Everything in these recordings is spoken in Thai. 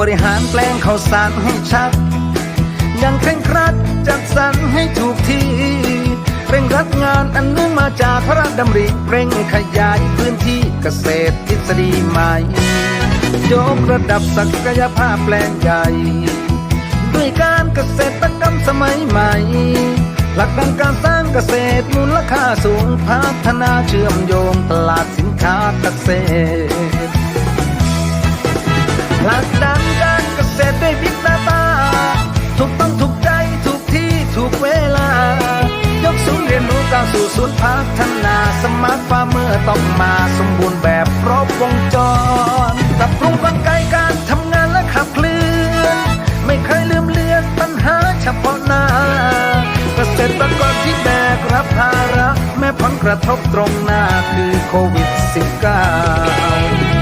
บริหารแปลงข้าวสารให้ชัด ยังเคร่งครัดจัดสรรให้ถูกที่เร่งรัดงานอันเนื่องมาจากพระราชดำริเร่งขยายพื้นที่เกษตรทฤษฎีใหม่ยกระดับศักยภาพแปลงใหญ่ ด้วยการเกษตรกรรมสมัยใหม่ หลักดังการสร้างเกษตรมูลค่าสูงพัฒนาเชื่อมโยงตลาดสินค้าเกษตรผลักดัน ด้วยพิกตา ถูกต้องถูกใจถูกที่ถูกเวลา ยกสูงเรียนรู้ก้าวสู่ศูนย์พัฒนาสมาร์ทฟาร์มเมอร์ต้องมาสมบูรณ์แบบครบวงจรปรับปรุงกลไกการทำงานและขับเคลื่อน ไม่เคยลืมเลือนปัญหาเฉพาะหน้าเกษตรกรที่แบกรับภาระ แม้ผลกระทบตรงหน้าคือโควิด -19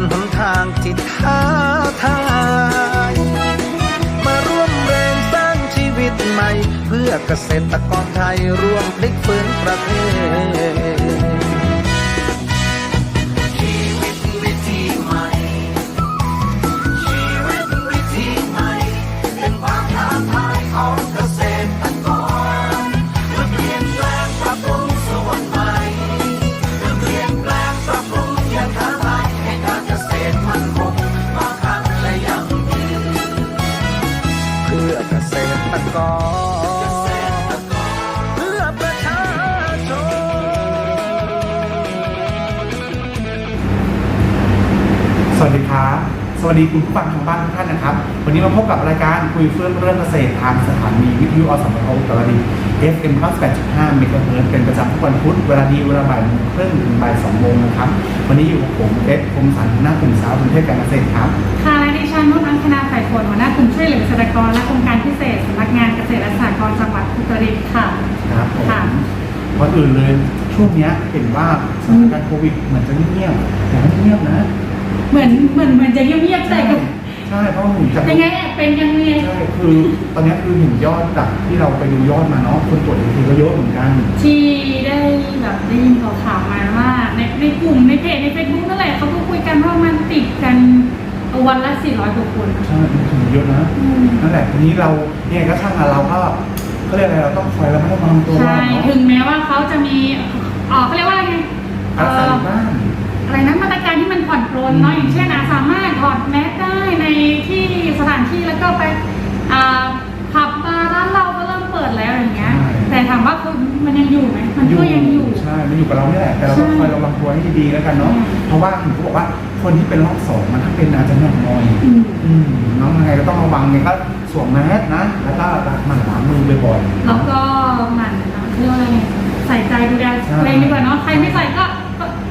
นหนทางที่ท้าทายมาร่วมแรงสร้างชีวิตใหม่ เพื่อเกษตรกรไทยร่วมพลิกฟื้นประเทศ วัสดีคุณผู้ฟังทางบ้านทุกท่านนะครับ วันนี้มาพบกับรายการคุยเฟื่องเรื่องเกษตรทางสถานีวิทยุอสมทอุตรดิตถ์ FM 98.5เมกะเฮิรตซ์เป็นประจำทุกวันพุธเวลาดีเวลาบ่ายโมงครึ่งถึงบ่ายสองโมงนะครับ วันนี้อยู่กับผมเอฟคมสันหัวหน้ากลุ่มสาวกรุงเทพการเกษตรครับค่ะและดิฉันนุ่นอังคณาไฝ่ผลหัวหน้ากลุ่มช่วยเหลือเกษตรกรและโครงการพิเศษสำนักงานเกษตรและสหกรณ์จังหวัดอุตรดิตถ์ค่ะครับผมค่ะ ก่อนอื่นเลยช่วงเนี้ยเห็นว่าสถานการณ์โควิดเหมือนจะเงียบๆแต่ไม่เงียบนะ เหมือนเหมือนเหมือนจะเงียบๆแต่ก็ใช่เพราะผมจะยังไงแอบเป็นยังไงใช่คือตอนนี้คือเห็นยอดจากที่เราไปดูยอดมาเนาะคนตรวจทีก็เยอะเหมือนกันที่ได้แบบได้ยินข่าวๆมาว่าในในกลุ่มในเพจในเฟซบุ๊กนั่นแหละเขาก็คุยกันว่ามันติดกันวันละ400กว่าคนใช่มันถึงเยอะนะอืมนั่นแหละทีนี้เราเนี่ยก็ช่างอะเราก็เขาเรียกอะไรเราต้องคอยระมัดระวังตัวใช่เนาะถึงแม้ว่าเขาจะมีเอ๋อเขาเรียกว่าอะไรไงเอ่อา นผ่อนปรนเนาะอย่างเช่นอะสามารถถอดแมสได้ในที่สถานที่แล้วก็ไปอ่าผับบาร์ร้านเราก็เริ่มเปิดแล้วอย่างเงี้ย แต่ถามว่าคือมันยังอยู่ไหมมันก็ยังอยู่ใช่มันอยู่กับเราเนี่ยแหละแต่เราต้องใช่คอยระวังตัวให้ดีๆแล้วกันเนาะอืมเพราะว่าเห็นเขาบอกว่าคนที่เป็นรอบสองมันถ้าเป็นอาจจะหนักหน่อยอืมอืมน้องยังไงก็ต้องระวังไงก็สวมแมสนะ แล้วก็หมั่นล้างมือบ่อยๆแล้วก็หมันเรียกว่าอะไรใส่ใจดูแลใช่ตัวเองดีกว่าเนาะใครไม่ใส่ก็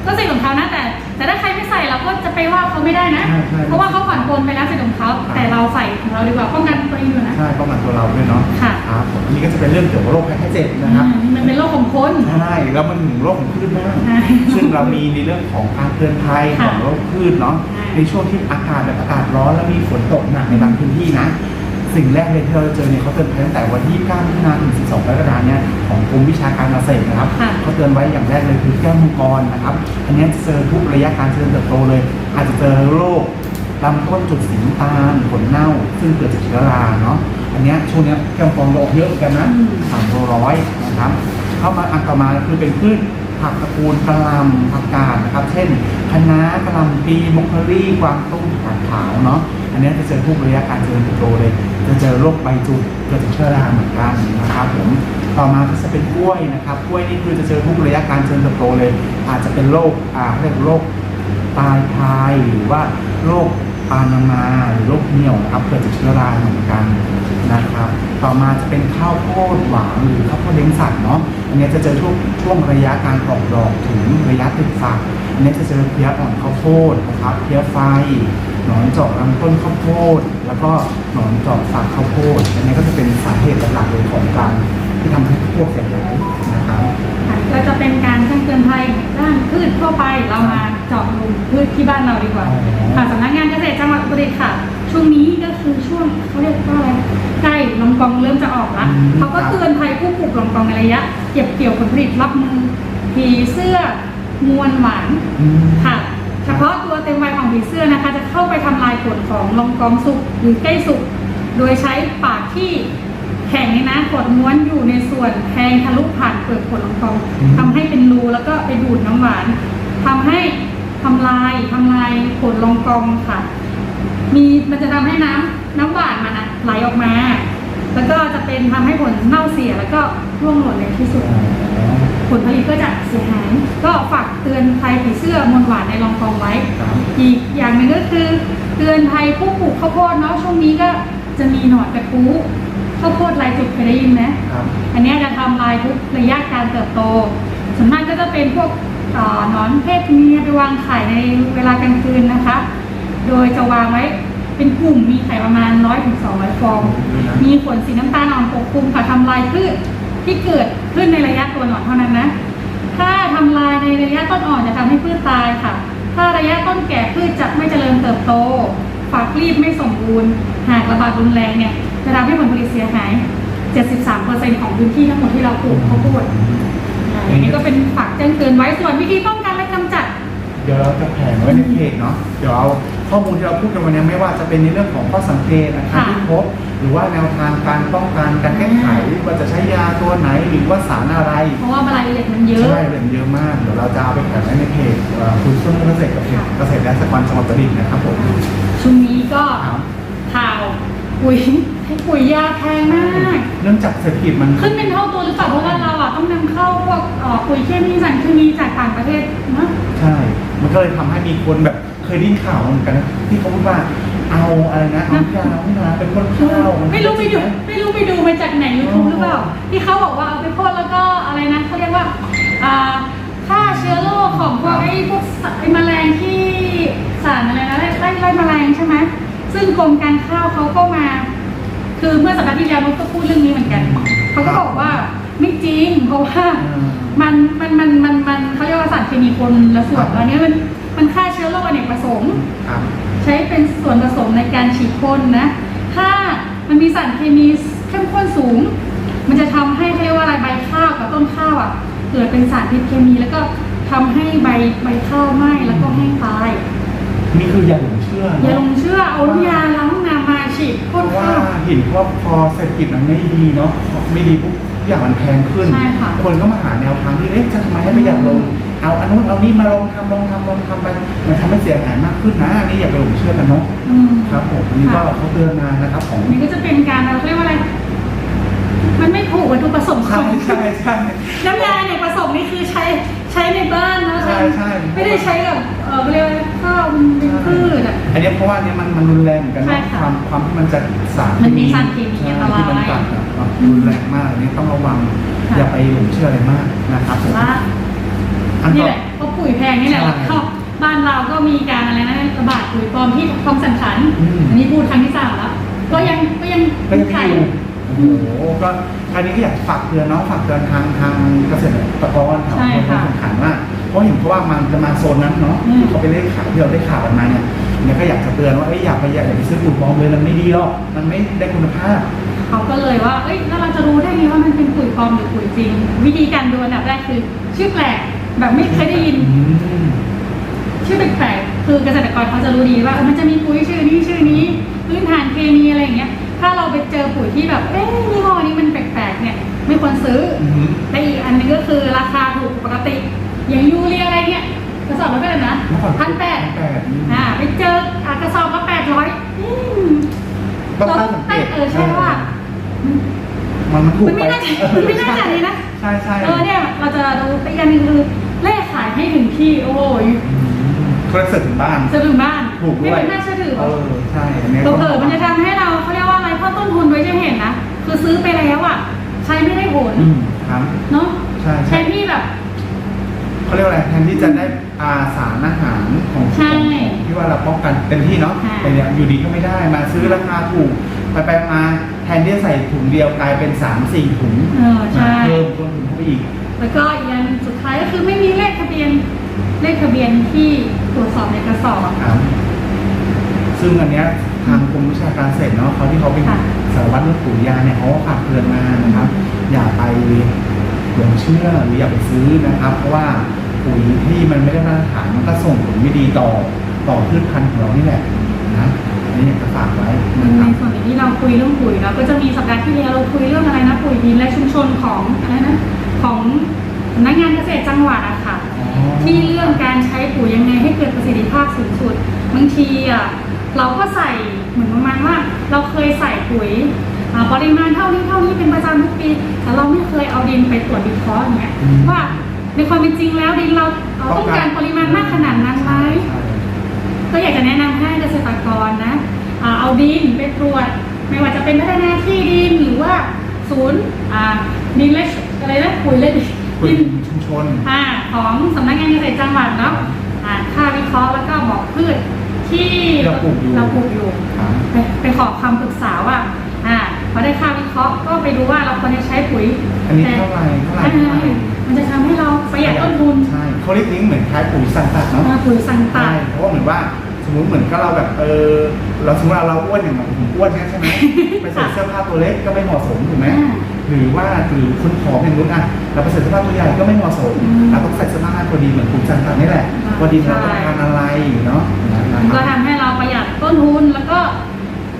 ก็ก็สิทธิ์ของเขานะแต่ แต่ถ้าใครไม่ใส่เราก็จะไปว่าเขาไม่ได้นะ ใช่ใช่ เพราะว่าเขาผ่อนปรนไปแล้วสิทธิ์ของเขาแต่เราใส่ของเราดีกว่าป้องกันตัวเองอยู่นะ ใช่ป้องกันตัวเราด้วยเนาะค่ะ ครับผมอันนี้ก็จะเป็นเรื่องเกี่ยวกับโรคภัยไข้เจ็บนะครับ อืมมันเป็นโรคของคน ใช่แล้วมันถึงโรคของพืชบ้างใช่ซึ่งเรามีในเรื่องของการเตือนภัยขค่ะองโรคพืชเนาะใช่ในช่วงที่อากาศแบบอากาศร้อนแล้วมีฝนตกหนักในบางพื้นที่นะฝ สิ่งแรกเลยที่เราจะเจอเนี่ยเขาเตือนภัยตั้งแต่วันที่9มิถุนายนถึง 12กรกฎาคมเนี่ยของกรมวิชาการเกษตรนะครับค่ะเขาเตือนไว้อย่างแรกเลยคือแก้วมังกรนะครับ อันเนี้ยจะเจอทุกระยะการเจริญเติบโตเลย อาจจะเจอโรคลำต้นจุดสีน้ำตาลผลเน่า ซึ่งเกิดจากเชื้อราเนาะอันเนี้ยช่วงเนี้ยแก้วมังกรโรคเยอะเหมือนกันนะอืมสามโลร้อยนะครับเข้ามาอันต่อมาคือเป็นพืชผักตระกูลกะหล่ำผักกาดนะครับ เช่นคะน้ากะหล่ำปีมกเบอรี่กวางตุ้งผักขาวเนาะ อันนี้จะเจอทุกระยะการเจริญเติบโตเลยจะเจอโรคใบจุดเกิดจากเชื้อราเหมือนกันนะครับผมต่อมาก็จะเป็นกล้วยนะครับกล้วยนี่คือจะเจอทุกระยะการเจริญเติบโตเลย อาจจะเป็นโรคอ่าเรียกโรคตายพายหรือว่าโรคปานามาหรือโรคเหนียวนะครับเกิดจากเชื้อราเหมือนกันนะครับ ต่อมาจะเป็นข้าวโพดหวานหรือข้าวโพดเลี้ยงสัตว์เนาะอันนี้จะเจอช่วงช่วงระยะการออกดอกถึงระยะติดฝักอันนี้จะเจอเพี้ยอ่อนข้าวโพดนะครับเพี้ยไฟ หนอนเจาะลำต้นข้าวโพด แล้วก็หนอนเจาะฝักข้าวโพดอันนี้ก็จะเป็นสาเหตุหลักๆเลยของการที่ทำให้พวกเสียหายนะครับค่ะก็จะเป็นการแจ้งเตือนภัยด้านพืชทั่วไปเรามาเจาะลงพืชที่บ้านเราดีกว่าอ๋อค่ะสำนักงานเกษตรจังหวัดอุตรดิตถ์ค่ะ ช่วงนี้ก็คือช่วงเขาเรียกว่าอะไรใกล้ลองกองเริ่มจะออกละอืมเขาก็เตือนภัยผู้ปลูกลองกองในระยะ เก็บเกี่ยวผลผลิตรับมือผีเสื้อมวลหวานอืมค่ะ เฉพาะตัวเต็มวัยของผีเสื้อนะคะ จะเข้าไปทำลายผลของลองกองสุกหรือใกล้สุก โดยใช้ปากที่แข็งในนะกดม้วนอยู่ในส่วนแทงทะลุผ่านเปลือกผลลองกองอืมทำให้เป็นรูแล้วก็ไปดูดน้ำหวานทำให้ทำลายทำลายผลลองกองค่ะ มีมันจะทำให้น้ำน้ำหวานมันอะไหลออกมา แล้วก็จะเป็นทำให้ผลเน่าเสียแล้วก็ร่วงหล่นในที่สุด ผลผลิตก็จะเสียหายก็ฝากเตือนภัยผีเสื้อมวลหวานในรองกองไว้ครับอีกอย่างหนึ่งก็คือ เตือนภัยผู้ปลูกข้าวโพดเนาะช่วงนี้ก็จะมีหนอนกระทู้ข้าวโพดลายจุดเคยได้ยินไหมครับอันเนี้ยจะทำลายทุกระยะการเติบโตส่วนมากก็จะเป็นพวกเอ่อหนอนเพศเมียไปวางไข่ในเวลากลางคืนนะคะ โดยจะวางไว้ เป็นกลุ่มมีไข่ประมาณ100-200ถึง200 ฟอง มีขนสีน้ำตาลอ่อนปกคลุมค่ะทำลายพืชที่เกิดขึ้นในระยะตัวหนอนเท่านั้นนะ ถ้าทำลายในระยะต้นอ่อนจะทำให้พืชตายค่ะ ถ้าระยะต้นแก่พืชจะไม่เจริญเติบโตฝักรีบไม่สมบูรณ์ หากระบาดรุนแรงเนี่ยจะทำให้ผลผลิตเสียหาย 73%ของพื้นที่ทั้งหมดที่เราปลูกข้าวโพดอันนี้ก็เป็นฝากแจ้งเตือนไว้ส่วนวิธีป้องกันและกำจัด เดี๋ยวเราจะแผงไว้ในเพจเนาะ เดี๋ยวเอา ข้อมูลที่เราพูดกันวันนี้ไม่ว่าจะเป็นในเรื่องของข้อสังเกตนะครับค่ะที่พบ หรือว่าแนวทางการป้องกันการแก้ไขว่าจะใช้ยาตัวไหนหรือว่าสารอะไร เพราะว่ารายละเอียดมันเยอะ ใช่เป็นเยอะมาก เดี๋ยวเราจะเอาไปแผงไว้ในเพจเอ่อคุณส้มเกษตรกับเพจค่ะเกษตรและสหกรณ์จังหวัดตริตนะครับผมช่วงนี้ก็ครับข่าวปุ๋ยให้ปุ๋ยยาแพงมาก เนื่องจากเศรษฐกิจมัน ขึ้นเป็นเท่าตัวหรือเปล่าเพราะว่าเราอะต้องนำเข้าพวกเอ่อปุ๋ยเคมีสารเคมีจากต่างประเทศนะ ใช่ มันก็เลยทำให้มีคนแบบ เคยได้ยินข่าวเหมือนกันนะที่เขาพูดว่าเอาอะไรนะเอายาล้างนาเป็นคนข้าวนไม่รู้ไปดูจงหไม่รู้ไปดูมาจากไหนยูทูบหรือเปล่าที่เขาบอกว่าเอาไปพ่นแล้วก็อะไรนะเขาเรียกว่าอ่าฆ่าเชื้อโรคของพวกไอ้พวกสัตว์ไอ้แมลงที่สารอะไรนะไล่ไล่ไล่แมลงใช่ไหมซึ่งกรมการข้าวเขาก็มา คือเมื่อสัปดาห์ที่แล้วนุชก็พูดเรื่องนี้เหมือนกันเขาก็บอกว่าไม่จริงเพราะว่าอืมมันมันมันมันมันเขาเรียกว่าสารเคมีคนละส่วนแล้วเนี้ยมันมันฆ่าเชื้ อโรคอเนกประสงค์ครับใช้เป็นส่วนผสมในการฉีดพ่นนะถ้ามันมีสารเคมีเข้มข้นสูง มันจะทำให้เขาเรียกว่าอะไรใบข้าวกับต้นข้าวอะเกิดเป็นสารพิษเคมีแล้วก็ทำให้ใบใบข้าวไหม้แล้วก็แห้งตายนี่คืออย่าหลงเชื่ออย่าลเนาะงเชื่อเอาน้ำยาล้างห้องน้ำมาฉีดเพพ่นราะว่าข้าวเห็นว่าพอเศรษฐกิจมันไม่ดีเนาะไม่ดีปุ๊บทุกอย่างมันแพงขึ้นใช่ค่ะคนก็มาหาแนวทางที่เอ๊ะจะทำไมให้ประหยัดลง เอาอันนู้นเอานี่มาลองทำลองทำลองทำไปมันทำให้เสียหายมากขึ้นนะอันนี้อย่าไปหลงเชื่อกันเนาะอืมครับผมอันนี้ก็ค่ะเขาเตือนมานะครับของ อันนี้ก็จะเป็นการเราเรียกว่าอะไร มันไม่ถูกวัตถุประสงค์ขใช่องใช่ใช่ น้ำยาเนี่ยประสงค์นี่คือใช้ใช้ในบ้านนะใช่ใช่ ไม่ได้ใช้กับเออเรียกว่าข้าวมันเป็นพืชอะ อันนี้เพราะว่าเนี่ยมันมันรุนแรงเหมือนกันใช่เนาะค่ะความความที่มันจะสารมันมีสารเคมีใช่อันตรายที่มันตัดอะเนาะรุนแรงมากอันนี้ต้องระวัง ค่ะ อย่าไปหลงเชื่ออะไรมากนะครับผม ว่า อันนี่ต่อแหละเพราะปุ๋ยแพงนี่แหละใช่แล้วเข้าบ้านเราก็มีการอะไรนะระบาดปุ๋ยปลอมที่คลองสันขัน อืม อันนี้พูดครั้งที่สามแล้ว ก็ยังก็ยังก็ยังไม่อยู่โอ้โหก็อันนี้ก็อยากฝากเตือนเนาะฝากเตือนทางทางเกษตรกรแถวใช่เมืองค่ะแข่งขันว่าเพราะเห็นเพราะว่ามันจะมาโซนนั้นเนาะอืม ที่เขาไปเล่นข่าวที่เราได้ข่าวกันมาเนี่ยเนี่ยก็อยากจะเตือนว่าเอ้ยอย่าไปอย่าไปซื้อปุ๋ยปลอมเลยมันไม่ดีหรอกมันไม่ได้คุณภาพ เขาก็เลยว่า เอ้ย แล้วเราจะรู้ได้ไงว่ามันเป็นปุ๋ยปลอมหรือปุ๋ยจริง วิธีการดูอันดับแรกคือ ชื่อแปลก แบบไม่เคยได้ยินอืมชื่อแปลกๆคือเกษตรกรเขาจะรู้ดีว่าเออมันจะมีปุ๋ยชื่อนี้ชื่อนี้ พื้นฐานเคมีอะไรอย่างเงี้ย ถ้าเราไปเจอปุ๋ยที่แบบเอ๊ะยี่ห้อนี้มันแปลกๆเนี่ย ไม่ควรซื้อออืมและอีกอันหนึงก็คือราคาถูกปกติ อย่างยูเรียอะไรเนี่ยกระสอบละเท่าไหร่นะเมื่อก่อนพันแปดแปดอ่าไปเจออะกระสอบละแปดร้อยต้องตั้งสังเกตเออใช่ว่ามันมันถูกมันไปไม่น่าจะมันไม่น่าจะเลยนะ ใช่ใช่เออเนี่ยเราจะดูอีกอันหนึงคือ เลขขายให้ถึงที่โอ้ยโทรศัพท์ถึงบ้าน จะถึงบ้านถูกไม่ด้วยเป็นน่าเชื่อถือเออใช่อันนี้เผลอๆมันจะทำให้เราเขาเรียกว่าอะไรเพิ่มต้นทุนโดยจะเห็นนะคือซื้อไปแล้วอะใช้ไม่ได้ผลอืมครับ เนาะใช่แทใช่นที่แบบ เขาเรียกว่าอะไรแทนที่จะได้อาสารอาหารของใช่ของที่ว่าเราป้องกันเต็มที่เนาะค่ะ แต่เนี่ยอยู่ดีก็ไม่ได้มาซื้อราคาถูกไปไปมาแทนที่จะใส่ถุงเดียวกลายเป็นสามสี่ถุงเออใช่มาเพิ่มต้นทุนเข้าไปอีก แล้วก็อีกอันสุดท้ายก็คือไม่มีเลขทะเบียนเลขทะเบียนที่ตรวจสอบในกระสอบครับซึ่งอันเนี้ยทางกรมวิชาการเกษตรเนาะเขาที่เขาเป็นค่ะสารวัตรเรื่องปุ๋ยยาเนี่ยเขาก็ฝากเตือนมานะครับ อย่าไปหลงเชื่อหรืออย่าไปซื้อนะครับ เพราะว่าปุ๋ยที่มันไม่ได้มาตรฐานมันก็ส่งผลไม่ดีต่อต่อพืชพันธุ์ของเรานี่แหละนะอันนี้อยากจะฝากไว้นะคในรับ ส่วนที่เราคุยเรื่องปุ๋ยเราก็จะมีสัปดาห์ที่แล้วเราคุยเรื่องอะไรนะปุ๋ยดินและชุมชนของอะไรนะ ของสำนักงานเกษตรจังหวัดอะค่ะ ที่เรื่องการใช้ปุ๋ยยังไงให้เกิดประสิทธิภาพสูงสุดบางทีอะเราก็ใส่เหมือนประมาณว่า เราเคยใส่ปุ๋ยอ่าปริมาณเท่านี้เท่านี้เป็นประจำทุกปีแต่เราไม่เคยเอาดินไปตรวจวิเคราะห์อย่างเงี้ยอืมว่าในความเป็นจริงแล้วดินเราเราต้องการปริมาณมากขนาดนั้นไหมใช่ก็อยากจะแนะนำให้เกษตรกรนะอ่าเอาดินไปตรวจ ไม่ว่าจะเป็นพัฒนาที่ดินหรือว่าศูนย์อ่าดินเล็ก อะไรนะปุ๋ยเล็กปุ๋ยดินชุมชนอ่าของสำนักงานเกษตรจังหวัดเนาะอ่าค่าวิเคราะห์แล้วก็บอกพืชที่เราปลูกอยู่เราปลูกอยู่ครับไปไปขอคำปรึกษาว่าอ่าพอได้ค่าวิเคราะห์ก็ไปดูว่าเราควรจะใช้ปุ๋ยอันนี้เท่าไหร่เท่าไหร่ใช่มันจะทำให้เราประหยัดต้นทุนใช่เขาเรียกนี้เหมือนคล้ายปุ๋ยสั่งตัดเนาะอ่าปุ๋ยสั่งตัใช่ดเพราะว่าเหมือนว่าสมมติเหมือนก็เราแบบเออเราสมมติว่าเราอ้วนอย่างแบบผมอ้วนเนี่ยใช่ไหมไปใส่เสื้อผ้าตัวเล็กก็ไม่เหมาะสมถูกไหมอ่า หรือว่าหรือคุณผอมอย่างนู้นอะเราไปใส่เสื้อผ้าตัวใหญ่ก็ไม่เหมาะสมอืมเราต้องใส่เสื้อผ้าตัวดีเหมือนคุณจันทร์นี่แหละอ่าพอดีเราใช่ต้องการอะไรเนาะนะคมันก็รับทำให้เราประหยัดต้นทุนแล้วก็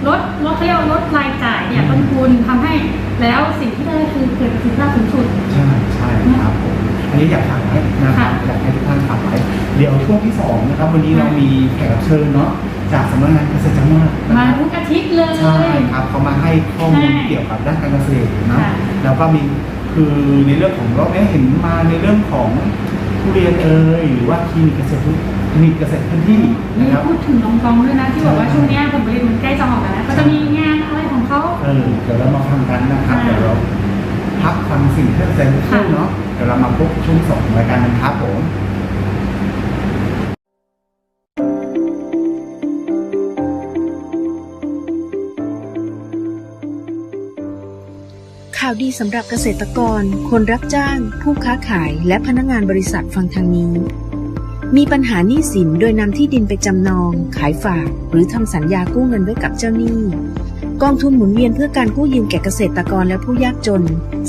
ลดลดเขาเรียกว่าลดรายจ่ายเนี่ยต้นทุนทำให้แล้วสิ่งที่ได้คือเกิดประสิทธิภาพสูงสุดใช่ใช่ครับผมอันนี้อยากฝากไว้นะครับค่ะอยากให้ทุกท่านฝากไว้เดี๋ยวช่วงที่สองนะครับวันนี้เรามีแขกรับเชิญเนาะ จากสำนักงานเกษตรจังหวัดนะมาครับทุกอาทิตย์เลย ใช่ครับเขามาให้ข้อมูลใช่เกี่ยวกับด้านการเกษตรนะค่ะ แล้วก็มีคือในเรื่องของรอบนี้เห็นมาในเรื่องของทุเรียนเอ่ยหรือว่าคลินิกเกษตรทุคลินิกเกษตรพื้นที่มีนะครับ พูดถึงน้องกองด้วยนะ ที่บอกว่าใช่ช่วงเนี้ยผลผลิตมันใกล้จะออกแล้วก็จะมีงานอะไรของเขา เออเดี๋ยวเรามาฟังกันนะครับค่ะเดี๋ยวเราพักฟังสิ่งที่เราใจครู่ค่ะเนาะเดี๋ยวเรามาพบช่วงสองของรายการกันครับผม ข่าวดีสำหรับเกษตรกร คนรับจ้าง ผู้ค้าขาย และพนักงานบริษัทฟังทางนี้ มีปัญหาหนี้สินโดยนำที่ดินไปจำนอง ขายฝาก หรือทำสัญญากู้เงินไว้กับเจ้าหนี้ กองทุนหมุนเวียนเพื่อการกู้ยืมแก่เกษตรกรและผู้ยากจน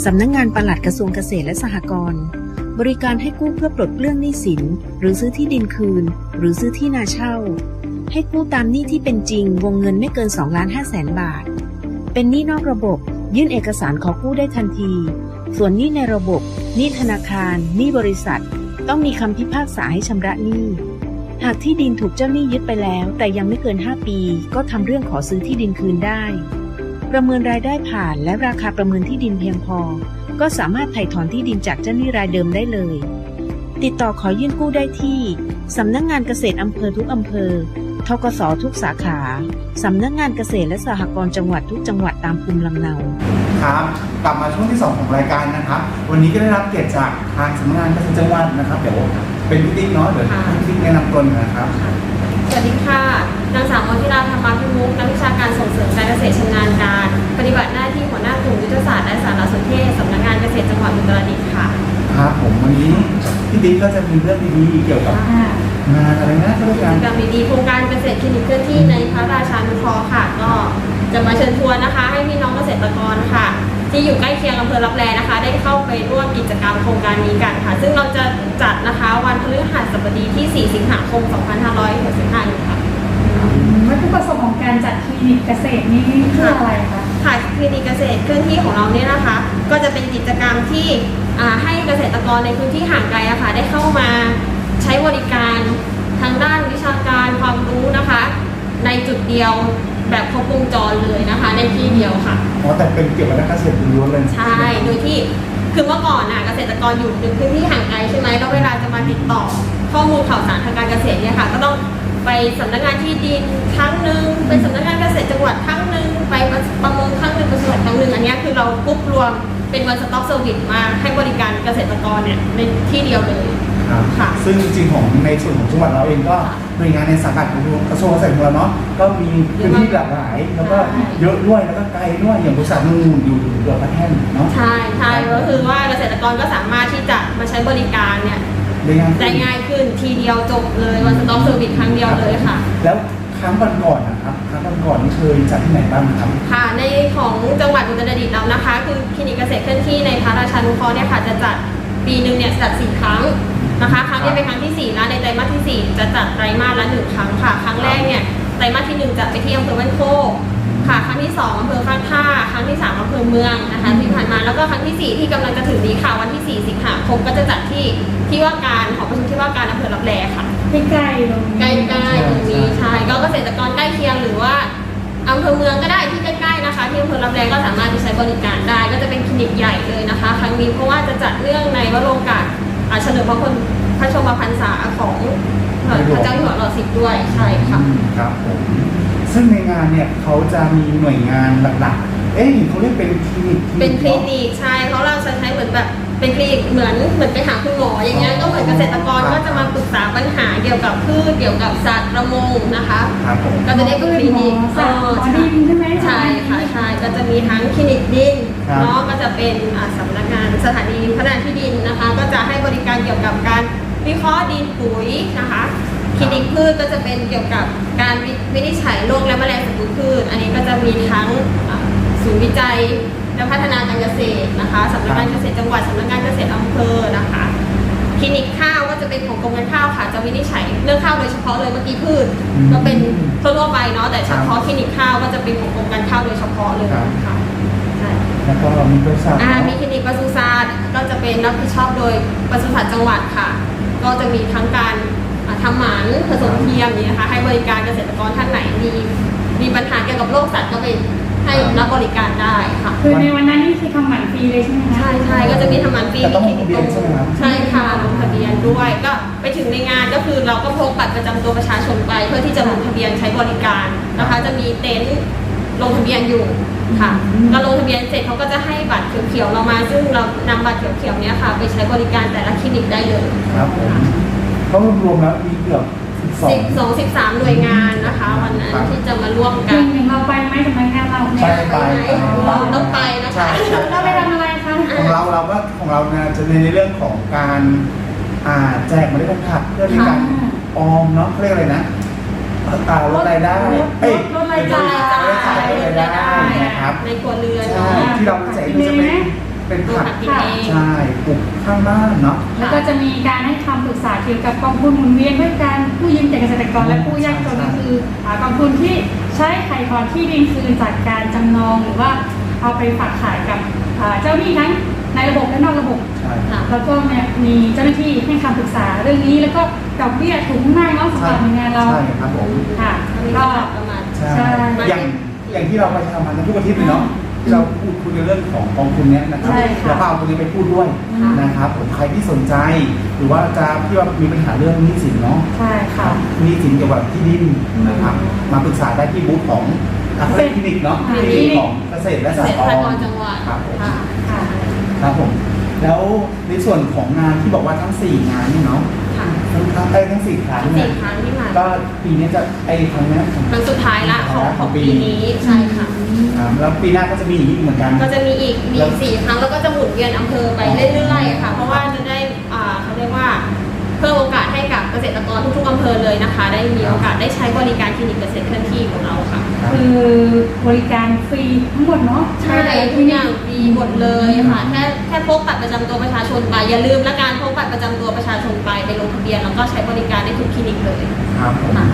สำนักงงานปลัดกระทรวงเกษตรและสหกรณ์บริการให้กู้เพื่อปลดเปลื้องหนี้สิน หรือซื้อที่ดินคืน หรือซื้อที่นาเช่า ให้กู้ตามหนี้ที่เป็นจริงวงเงินไม่เกิน2ล้าน5แสนบาท เป็นหนี้นอกระบบ ยื่นเอกสารขอกู้ได้ทันที ส่วนหนี้ในระบบหนี้ธนาคารหนี้บริษัท ต้องมีคำพิพากษาให้ชำระหนี้หากที่ดินถูกเจ้าหนี้ยึดไปแล้ว แต่ยังไม่เกิน 5 ปี ก็ทำเรื่องขอซื้อที่ดินคืนได้ ประเมินรายได้ผ่านและราคาประเมินที่ดินเพียงพอ ก็สามารถไถ่ถอนที่ดินจากเจ้าหนี้รายเดิมได้เลย ติดต่อขอยื่นกู้ได้ที่สำนักงงานเกษตรอำเภอทุกอำเภอ ทกสทุกสาขาสำนักงานเกษตรและสหกรณ์จังหวัดทุกจังหวัดตามภูมิลำเนา ครับกลับมาช่วงที่ 2 ของรายการนะครับ วันนี้ก็ได้รับเกียรติจากทางสำนักงานเกษตรจังหวัดนะครับเดี๋ยวเป็นพี่ติ๊กเนาะเดี๋ยวให้พี่ติ๊กแนะนำตัวหน่อยนะครับ สวัสดีค่ะ นางสาวมนทิราธรรมพิมุกนักวิชาการส่งเสริมการเกษตรชำนาญการ ปฏิบัติหน้าที่หัวหน้ากลุ่มยุทธศาสตร์และสารสนเทศสำนักงานเกษตรจังหวัดอุตรดิตถ์ค่ะ ครับผมวันนี้พี่ติ๊กก็จะมีเรื่องดีๆเกี่ยวกับอ่า งานอะไรนะเขาเรียกกิงานจกรรมดีๆโครงการเกษตรคลินิกเคลื่อนที่ในพระราชานุเคราะห์ค่ะ ก็จะมาเชิญชวนนะคะ ให้พี่น้องเกษตรกรค่ะ ที่อยู่ใกล้เคียงอำเภอรับแลนะคะ ได้เข้าไปร่วมกิจกรรมโครงการนี้กันค่ะ ซึ่งเราจะจัดนะคะวันพฤหัสบดีที่ 4 สิงหาคม 2565นี้ค่ะ วัตถุประสงค์ของการจัดคลินิกเกษตรนี้เพื่ออะไรคะ ค่ะคลินิกเกษตรเคลื่อนที่ของเราเนี่ยนะคะ ก็จะเป็นกิจกรรมที่อ่าให้เกษตรกรในพื้นที่ห่างไกลอะค่ะได้เข้ามา ใช้บริการทางด้านวิชาการความรู้นะคะ ในจุดเดียวแบบครบวงจรเลยนะคะ ในที่เดียวค่ะอ๋อแต่เป็นเกี่ยวกับด้านเกษตรล้วนๆเลยใช่โดยที่คือเมื่อก่อนน่ะเกษตรกรอยู่ในพื้นที่ห่างไกลใช่ไหมแล้วเวลาจะมาติดต่อ ข้อมูลข่าวสารทางการเกษตรเนี่ยค่ะก็ต้องไปสำนักงานที่ดินครั้งหนึ่งไปสำนักงานเกษตรจังหวัดครั้งหนึ่งไปประมงครั้งหนึ่งไปสวนครั้งหนึ่งอันเนี้ยคือเรากรุ๊ปรวมเป็นวันสต็อกเซอร์วิสมาให้บริการเกษตรกรเนี่ยในที่เดียวเลย ครับ ค่ะซึ่งจริงๆของในส่วนของจังหวัดเราเองก็หน่วยงานในสังกัดของกระทรวงเกษตรของเราเนาะก็มีพื้นที่หลากหลาย แล้วก็เยอะด้วยแล้วก็ไกลด้วยอย่างบริษัทนู่นอยู่เกือบพระแท่นเนาะใช่ใช่ก็คือว่าเกษตรกรก็สามารถที่จะมาใช้บริการเนี่ยได้ง่ายขึ้นได้ง่ายขึ้นทีเดียวจบเลยวันสต็อกเซอร์วิสครั้งเดียวเลยค่ะ แล้วครั้งก่อนๆนะครับครั้งก่อนๆนี่เคยจัดที่ไหนบ้างครับ ค่ะ ในของจังหวัดอุตรดิตถ์เรานะคะ คือคลินิกเกษตรเคลื่อนที่ในพระราชานุเคราะห์เนี่ยค่ะจะจัดปีหนึ่งเนี่ยจัดสี่ครั้ง นะคะครั้งนี้เป็นครั้งที่สี่แล้วในไตรมาสที่สี่จะจัดไตรมาสละหนึ่งครั้งค่ะ ครั้งแรกเนี่ยไตรมาสที่หนึ่งจะไปที่อำเภอบ้านโคกค่ะครั้งที่สองอำเภอฟ้ากท่าครั้งที่สามอำเภอเมืองนะคะที่ผ่านมาแล้วก็ครั้งที่สี่ที่กำลังจะถึงนี้ค่ะวันที่สี่สิงหาคมก็จะจัดที่ที่ว่าการหอประชุมที่ว่าการอำเภอรับแลค่ะใกล้ๆตรงใกนี้ล้ๆตรงนี้ใช่ก็เกษตรกรใกล้เคียงหรือว่าอำเภอเมืองก็ได้ที่ใกล้ๆนะคะ ที่อำเภอรับแรงก็สามารถไปใช้บริการได้ ก็จะเป็นคลินิกใหญ่เลยนะคะ ครั้งนี้เพราะว่าจะจัดเรื่องในวโรกาสอ่า เฉลิมพระคนพระชนมพรรษาของพระเจ้าอยู่หัวรอสิบด้วยใช่ค่ะอืมครับผมซึ่งในงานเนี่ยเขาจะมีหน่วยงานหลักๆ เอ๊ะเห็นเขาเรียกเป็นคลินิกเป็นคลิอะนิกใช่เพราะเราจะใช้เหมือนแบบเป็นคลินิกเหมือนเหมือนไปหาคุณหมออย่างเงี้ยก็เหมือนเกษตรกรก็จะมาปรึกษาปัญหาเกี่ยวกับพืชเกี่ยวกับสัตว์ประมงนะคะครับผมก็จะได้เป็นคลินิกสัตว์หมอดินใช่ไหมใช่ค่ะใช่ก็จะมีทั้งคลินิกดิน ครับ เนาะก็จะเป็นอ่าสำนักงานสถานีพัฒนาที่ดินนะคะ ก็จะให้บริการเกี่ยวกับการวิเคราะห์ดินปุ๋ยนะคะคลินิกพืชก็จะเป็นเกี่ยวกับการวิวินิจฉัยโรคและแมลงศัตรูพืช อันนี้ก็จะมีทั้งอ่าศูนย์วิจัยและพัฒนาการเกษตรนะคะสำนักงานเกษตรจังหวัดสำนักงานเกษตรอำเภอนะคะคลินิกข้าวก็จะเป็นของกรมการข้าวค่ะ จะวินิจฉัยเรื่องข้าวโดยเฉพาะเลยเมื่อกี้พืชอืมก็เป็นทั่วๆไปเนาะแต่เฉพาะครับคลินิกข้าวก็จะเป็นของกรมการข้าวโดยเฉพาะเลยครับ ค่ะใช่ แล้วก็มีบริษัทอ่าเนาะมีคลินิกปศุสัตว์ก็จะเป็นรับผิดชอบโดยปศุสัตว์จังหวัดค่ะ ก็จะมีทั้งการอ่าทำหมันผสมเทียมนี่นะคะ ให้บริการเกษตรกรท่านไหนมีมีปัญหาเกี่ยวกับโรคสัตว์ก็ไปให้รับบริการได้ค่ะ คือในวันนั้นนี่คือทำหมันฟรีเลยใช่ไหมคะใช่ใช่ก็จะมีทำหมันฟรีแต่ต้องลมีงทะเบียนใช่ไหมครับใช่ค่ะลงทะเบียนด้วยก็ไปถึงในงานก็คือเราก็พกบัตรประจำตัวประชาชนไป เพื่อที่จะลงทะเบียนใช้บริการนะคะ จะมีเต็นท์ลงทะเบียนอยู่ ค่ะก็ลงทะเบียนเสร็จเขาก็จะให้บัตรเขียวๆเรามา ซึ่งเรานำบัตรเขียวๆเนี้ยค่ะ ไปใช้บริการแต่ละคลินิกได้เลยครับผมเขารวมๆแล้วมีเกือบ12สิบสองสิบสามหน่วยงานนะคะ วันนั้นที่จะมาร่วมจกัรินงอย่างเราไปไหมสำนักงานเราเนี่ไปยไปไปเราต้องไปนะคะใช่ใช่เราไปทำอะไรคะของเราเราก็ของเราเนี่ยจะในเรื่องของการอ่าแจกเมล็ดพันธุ์ผักเพื่อในการออมเนาะเขาเรียกอะไรนะอ่าลดรายได้เอ้ยลดรายจ่าย ลดรายจ่ายลดรายได้ นะครับในครัวเรือนใช่ที่เราแจกก็จะเป็นเป็นผักกินเองใช่ปลูกข้างบ้านเนาะแล้วก็จะมีการให้คำปรึกษาเกี่ยวกับกองทุนหมุนเวียนด้วยการผู้ยืมจากเกษตรกรและผู้ยากจนก็คืออ่ากองทุนที่ใช้ไถ่ถอนที่ดินคืนจากการจำนองหรือว่าเอาไปฝากขายกับอ่าเจ้าหนี้ทั้งในระบบและนอกระบบใช่ค่ะแล้วก็เนี่ยมีเจ้าหน้าที่ให้คำปรึกษาเรื่องนี้แล้วก็ดอกเบี้ยถูกมากเนาะสำหรับหน่วยงานเราใช่ครับผมค่ะมีก็ประมาณใช่ใช่อย่าง อย่างที่เราไปทำมันทุกอาทิตย์เลยเนาะที่เราพูดคุยในเรื่องของกองทุนเนี้ยนะครับใช่ค่ะ แล้วก็เอาตรงนี้ไปพูดด้วยค่ะนะครับผมใครที่สนใจ หรือว่าจะที่ว่ามีปัญหาเรื่องหนี้สินเนาะใช่ค่ะ หนี้สินเกี่ยวกับที่ดินนะครับมาปรึกษาได้ที่บูธของอาคาคลินิกเนาะค่ะคลินิกของเกษตรและเกสหษตรกรกรณ์จังหวัดครับผม ค่ะ ค่ะ ครับผมแล้วในส่วนของงานที่บอกว่าทั้ง 4 งานนี่เนาะค่ะ ทั้งทั้งไอ้ยทั้งสี่ครั้งทั้งเนี่สี่ยครั้งที่ผ่านก็ปีนี้จะไอ้ครั้งเนี้ยครั้งสุดท้ายละของของปีนี้ใช่ค่ะอ่าแล้วปีหน้าก็จะมีอีกเหมือนกัน ก็จะมีอีกมีแล้วสี่ครั้งแล้วก็จะหมุนเวียนอำเภอไปเรื่อยๆค่ะ เพราะว่าจะได้อ่าเขาเรียกว่า เพิ่มโอกาสให้กับเกษตรกรทุกๆอำเภอเลยนะคะ ได้มีโอกาสได้ใช้บริการคลินิกเกษตรเคลื่อนที่ของเราค่ะ คือบริการฟรีทั้งหมดเนาะใช่ทุกอย่างฟรีหมดเลยค่ะแค่แค่พกบัตรประจำตัวประชาชนไปอย่าลืมละการพกบัตรประจำตัวประชาชนไปไปลงทะเบียนแล้วก็ใช้บริการได้ทุกคลินิกเลยครับผมค่ะ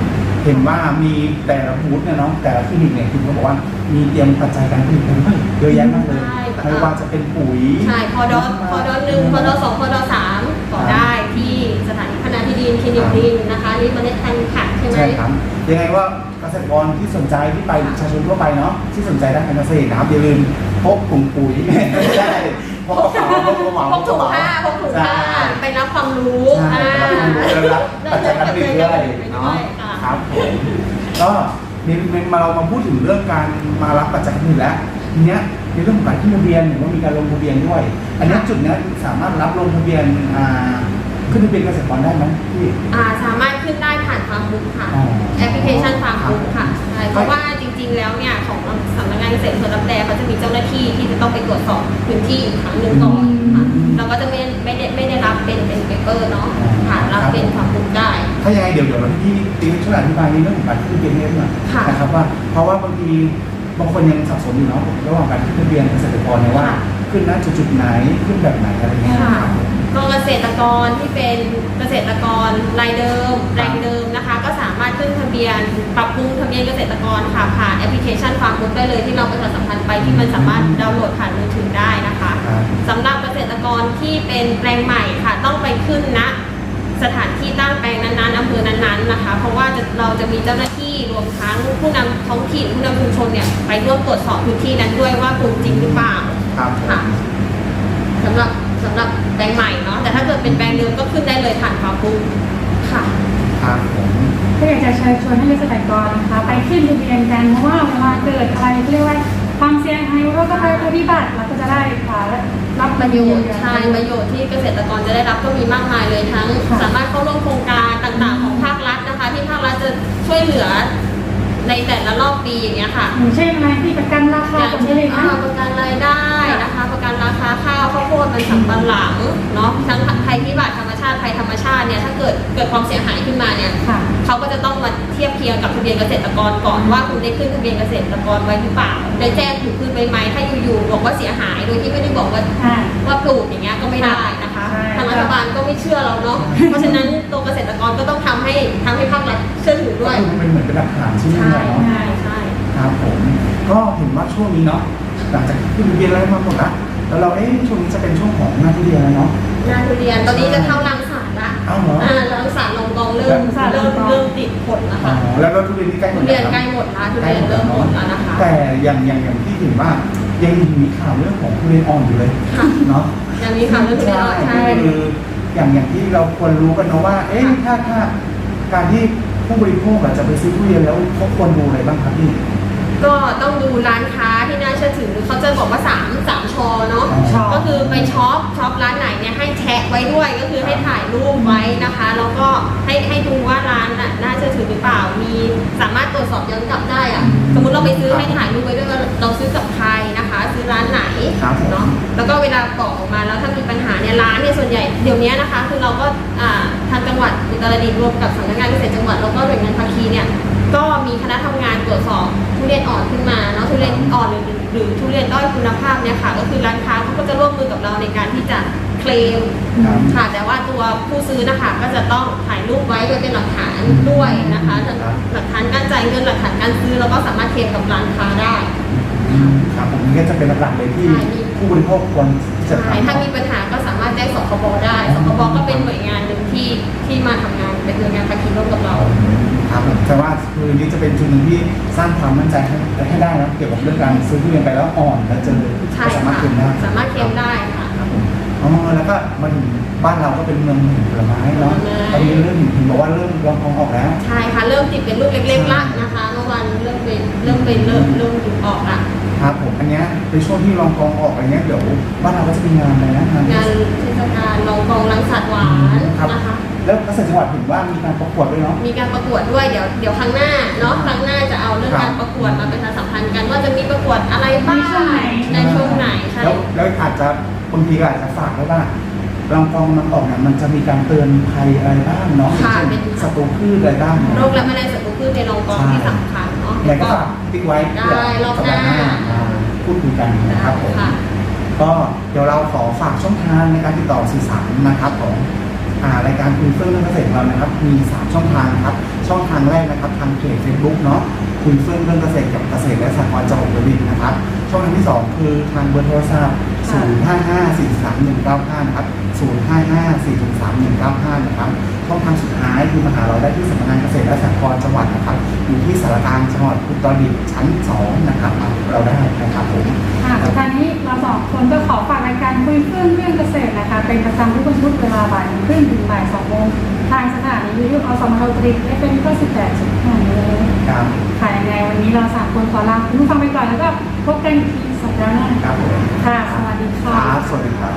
เห็นว่ามีแต่ละบูธเนี่ยเนาะแต่ละคลินิกเนี่ยคุณก็บอกว่ามีเตรียมปัจจัยการผลิตไว้ด้วยเยอะแยะมากเลยใช่ไม่ว่าจะเป็นปุ๋ย ใช่พอดอพอดอหนึ่งพอดอสองพอดอสามก็ได้ที่ส ถานีพัฒนาที่ดินคลินิกดินนะคะนี่เมล็ดพันธุ์ผักใช่ไหมใช่ครับยังไงว่าเกษตรกรที่สนใจที่ไปประชาชนทั่วไปเนาะที่สนใจด้านการเกษตรนะครับอย่าลืมพกถุงปุ๋ยไม่ใช่พกกระเป๋าพกกระเป๋าพกถุงผ้าพกถุงผ้าใช่ไปรับความรู้ใช่อ่ารับปัจจัยการผลิตด้วยเนาะค่ะครับผมก็มีมาเรามาพูดถึงเรื่องการมารับปัจจัยการผลิตแล้วทีเนี้ยในเรื่องของการขึ้นทะเบียนหรือว่ามีการลงทะเบียนด้วย อันเนี้ยจุดเนี้ยสามารถรับลงทะเบียนอ่า ขึ้นทะเบียนเกษตรกรได้ไหมพี่ อ่าสามารถขึ้นได้ผ่านฟาร์มบุ๊กค่ะอ๋อแอปพลิเคชันฟาร์มบุ๊กค่ะใช่เพราะว่าจริงๆแล้วเนี่ยของสำนักงานเกษตรอำเภอรับแลเขาจะมีเจ้าหน้าที่ที่จะต้องไปตรวจสอบพื้นที่อีกครั้งหนึ่งก่อนค่ะเราก็จะไม่ไม่ได้ไม่ได้รับเป็นเป็นเปเปอร์เนาะค่ะรับเป็นฟาร์มบุ๊กได้ ถ้ายังไงเดี๋ยวเดี๋ยวเราที่ติ๊กช่วยอธิบายในเรื่องของการขึ้นทะเบียนให้หน่อยค่ะนะครับว่าเพราะว่าบางทีบางคนยังสับสนอยู่เนาะระหว่างการขึ้นทะเบียนเกษตรกรเนี่ยว่า ค่ะขึ้นณจุดจุดๆไหนขึ้นแบบไหนอะไรเงี้ยค่ะ ครับ ผมก็เกษตรกรที่เป็นเกษตรกรรายเดิมแรงเดิมนะคะ ก็สามารถขึ้นทะเบียน ปรับปรุงทะเบียนเกษตรกรค่ะผ่านแอปพลิเคชันฟาร์มบุ๊กได้เลยที่เราประชาสัมพันธ์ไปที่มันสามารถดาวน์โหลดผ่านมือถือได้นะคะครับ สำหรับเกษตรกรที่เป็นแปลงใหม่ค่ะ ต้องไปขึ้นณสถานที่ตั้งแปลงนั้นๆอำเภอนั้นๆนะคะ เพราะว่าจะเราจะมีเจ้าหน้าที่รวมทั้งผู้นำท้องถิ่นผู้นำชุมชนเนี่ยไปร่วมตรวจสอบพื้นที่นั้นด้วยว่าปลูกจริงหรือเปล่า ครับผม ค่ะ สำหรับ สำหรับแปลงใหม่เนาะแต่ถ้าเกิดเป็นแปลงเดิมก็ขึ้นได้เลยผ่านฟาร์มบุ๊กค่ะ ครับผมก็อยากจะเชิญชวนให้เกษตรกรนะคะไปขึ้นทะเบียนกันเพราะว่าเวลาเกิดอะไรเรียกว่าความเสี่ยงภัยเราก็ไปปฏิบัติเราก็จะได้ค่ะรับประโยชน์เงินใช่ประโยชน์ที่เกษตรกรจะได้รับก็มีมากมายเลยทั้งค่ะสามารถเข้าร่วมโครงการต่างๆของภาครัฐนะคะ ที่ภาครัฐจะช่วยเหลือในแต่ละรอบปีอย่างเงี้ยค่ะอย่างเช่นอะไรที่ประกันราคาอย่างผลผเช่นลิตอ่านะประกันรายได้ นะคะประกันราคาข้าวข้าวโพดมันสำปะหลังเนาะทั้งภัยพิบัติธรรมชาติภัยธรรมชาติเนี่ยถ้าเกิดเกิดความเสียหายขึ้นมาเนี่ยค่ะ เขาก็จะต้องมาเทียบเคียงกับทะเบียนเกษตรกรก่อนว่าคุณได้ขึ้นทะเบียนเกษตรกรไว้หรือเปล่าได้แจ้งถูกขึ้นไว้ไหมถ้าอยู่ๆบอกว่าเสียหายโดยที่ไม่ได้บอกว่าค่ะ ว่าปลูกอย่างเงี้ยก็ไม่ได้นะคะใช่ ทางรัฐบาลก็ไม่เชื่อเราเนาะเพราะฉะนั้นตัวเกษตรกรก็ต้องทำให้ทำให้ภาครัฐเชื่อถือก็ด้วยคือมันเป็นเหมือนเป็นหลักฐานชิ้นหนึงใช่เลยเนาะ ใช่ใช่ ครับผมก็เห็นว่าช่วงนี้เนาะ หลังจากขึ้นทะเบียนอะไรมาหมดละแล้วเราเอ๊ะช่วงนี้จะเป็นช่วงของหน้าทุเรียนแล้วเนาะงานทุเรียนตอนนี้จะเข้ารังสารละอ้าวเหรอ อ่ารังสารลงกองเริ่มรังสารลเริ่งมกองเริ่มติดผลนะอ๋อคะแล้วก็ทุเรียนที่ใกล้หมทุดเรียนแล้วใกล้หมดละทุเรียนเริ่มหมดแล้วนะคะแต่อย่างอย่างอย่างที่ถึงว่ายังมีข่าวเรื่องของทุเรียนอ่อนอยู่เลยค่ะเนาะอย่างนี้ค่ะเรื่องทุเรียนอ่อนใช่ คืออย่างอย่างที่เราควรรู้กันเนาะว่า เอ๊ะถ้าถ้าการที่ผู้บริโภคอะจะไปซื้อทุเรียนแล้วเขาควรดูอะไรบ้างครับพี่ ก็ต้องดูร้านค้าที่น่า เชื่อถือเขาจะบอกว่า3ามสามชอเนาะอ๋อก็คือไปช็อปช็อปร้านไหนเนี่ยให้แชะไว้ด้วยก็คือให้ถ่ายรูปไว้นะคะ แล้วก็ให้ให้ดูว่าร้านน่ะน่าเชื่อถือหรือเปล่ามีสามารถตรวจสอบย้อนกลับได้อะสมมุติเราไปซื้อให้ถ่ายรูปไว้ด้วยว่าเราซื้อกับใครนะคะ ซื้อร้านไหนครับผม เนาะแล้วก็เวลากรอกออกมาแล้วถ้ามีปัญหาเนี่ยร้านเนี่ยส่วนใหญ่เดี๋ยวนี้นะคะ คือเราก็อ่าทางจังหวัดอุตรดิตถ์รวมกับสำนักงานเกษตรจังหวัดแล้วก็หน่วยงานภาคีเนี่ยก็มีคณะทำงานตรวจสอบ ทุเรียนอ่อนขึ้นมาเนาะทุเรียนอ่อนหรือหรือทุเรียนด้อยคุณภาพเนี่ยค่ะ ก็คือร้านค้าเขาก็จะร่วมมือกับเราในการที่จะเคลมครับ ค่ะแต่ว่าตัวผู้ซื้อนะคะก็จะต้องถ่ายรูปไว้ไว้เป็นหลักฐานด้วยนะคะครับหลักฐานการจ่ายเงินหลักฐานการซื้อแล้วก็สามารถเคลมกับร้านค้าได้ ครับผมนี่ก็จะเป็นหลักๆเลยที่ใช่ผู้บริโภคควรที่จะใช่ทำ ถ้ามีปัญหาก็สามารถ แจ้งสคบได้สคบก็เป็นหน่วยงานหนึ่งที่ที่มาทำงานเป็นหน่วยงานภาคีร่วมกับเราครับผมแต่ว่าคือนี้จะเป็นจุดหนึ่งที่สร้างความมั่นใจให้ให้ได้นะเกี่ยวกับเรื่องการซื้อทุเรียนไปแล้วอ่อนแล้วเจอใช่ก็สามารถค่ะคืนได้สามารถเคลมได้ค่ะครับผม อ๋อแล้วก็มาถึงบ้านเราก็เป็นเมืองแห่งผลไม้เนาะผลไม้ตอนนี้เริ่มเห็นบอกว่าเริ่มลองทองออกแล้ว ใช่ค่ะเริ่มติดเป็นลูกเล็กๆละนะคะเมื่อวานเริ่มเป็นเริ่มเป็นเริ่มเริ่มออกละครับผมอันเนี้ยในช่วงที่ลองกองออกอะไรเงี้ยเดี๋ยวบ้านเราก็จะมีงานอะไรนะงานงานเทศกาลลองกองรังสัตว์หวานครับนะคะแล้วเกษตรจังหวัดเห็นว่ามีการประกวดด้วยเนาะมีการประกวดด้วยเดี๋ยวเดี๋ยวครั้งหน้าเนาะครั้งหน้าจะเอาเรื่องครับการประกวดมาประชาสัมพันธ์กันว่าจะมีประกวดอะไรบ้างในช่วงไหนในช่วงไหนใช่แล้วแล้วอาจจะ บางทีก็อาจจะฝากไว้ว่าลำคลองมันออกเนี่ยมันจะมีการเตือนภัยอะไรบ้างเนาะอย่างค่ะเช่นเป็น ศัตรูพืชอะไรบ้างโรคและแมลงศัตรูพืชในรองกองที่สำคัญเนาะอยากก็ฝากติ๊กไว้ได้รอบหน้า มาพูดคุยกันนะครับผม ค่ะ ก็เดี๋ยวเราขอฝากช่องทางในการติดต่อสื่อสารนะครับของอ่ารายการคุยเฟื่องเรื่องเกษตรของเรานะครับ มี 3 ช่องทางครับช่องทางแรกนะครับทางเพจ Facebook เนาะคุยเฟื่องเรื่องเกษตรกับเกษตรและสหกรณ์จังหวัดอุตรดิตถ์นะครับ ช่องทางที่ 2 คือทางเบอร์โทรศัพท์ 055-43195 นะครับ 055-43195 นะครับช่องทางสุดท้ายคือมาหาเราได้ที่สำนักงานเกษตรและสหกรณ์จังหวัดนะครับ อยู่ที่สารกลางจังหวัดอุตรดิตถ์ชั้น 2 นะครับมาเราได้นะครับผม ค่ะสุดท้ายนี้เราสองคนก็ขอฝากรายการคุยเรื่องเรื่องเกษตรนะคะ เป็นประจำทุกวันพุธเวลาบ่ายโมงครึ่งถึงบ่ายสองโมงทางสถานีวิทยุอสมทตรีได้เป็นก็สิบแปดจุดห้าเลยครับ ค่ะยังไงวันนี้เราสามคนขอลาคุณผู้ฟังไปก่อนแล้วก็พบกันอีกทีสัปดาห์หน้าครับผมค่ะสวัสดีคค่ะรับ สวัสดีครับ